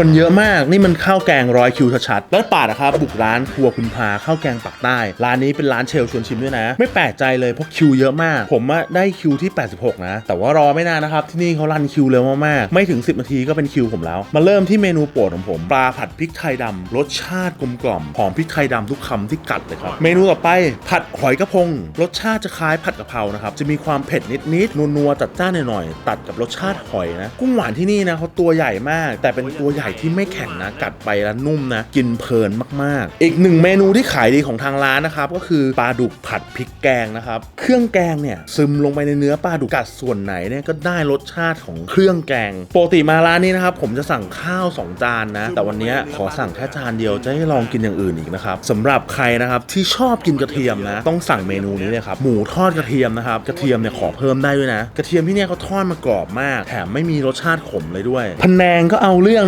คนเยอะมากนี่มันข้าวแกงร้อยคิวชัดๆแล้วป่าดนะครับบุกร้านครัวคุณพาข้าวแกงปักใต้ร้านนี้เป็นร้านเชลชวนชิมด้วยนะ ไม่แปลกใจเลยเพราะคิวเยอะมาก ผมได้คิวที่ 86 นะ แต่ว่ารอไม่นานนะครับที่นี่เขารันคิวเร็วมากๆไม่ถึง 10 นาทีก็เป็นคิวผมแล้ว มาเริ่มที่เมนูโปรดของผมปลาผัดพริกไทยดำรสชาติกลมกล่อมหอมพริกไทยดำทุกคำที่กัดเลยครับเมนูต่อไปผัดหอยกระพง รสชาติจะคล้ายผัดกะเพรานะครับจะมีความเผ็ดนิดๆนัวๆจัดจ้านหน่อยๆตัดกับรสชาติหอยนะกุ้งหวานที่นี่นะเขาตัวใหญ่มาก แต่เป็นตัวใหญ่ที่ไม่แข็งนะ กัดไปแล้วนุ่มนะ กินเพลินมากๆ อีกหนึ่งเมนูที่ขายดีของทางร้านนะครับ ก็คือปลาดุกผัดพริกแกงนะครับ เครื่องแกงเนี่ยซึมลงไปในเนื้อปลาดุกกัดส่วนไหนเนี่ยก็ได้รสชาติของเครื่องแกงปกติมาร้านนี้นะครับผมจะสั่งข้าว 2 จานนะ แต่วันนี้ขอสั่งแค่จานเดียวจะให้ลองกินอย่างอื่นอีกนะครับสำหรับใครนะครับที่ชอบกินกระเทียมนะ ต้องสั่งเมนูนี้เลยครับหมูทอดกระเทียมนะครับกระเทียมเนี่ยขอเพิ่มได้ด้วยนะ กระเทียมที่เนี่ยเขาทอดมากรอบมาก แถมไม่มีรสชาติขมเลยด้วยพะแนงก็เอาเรื่อง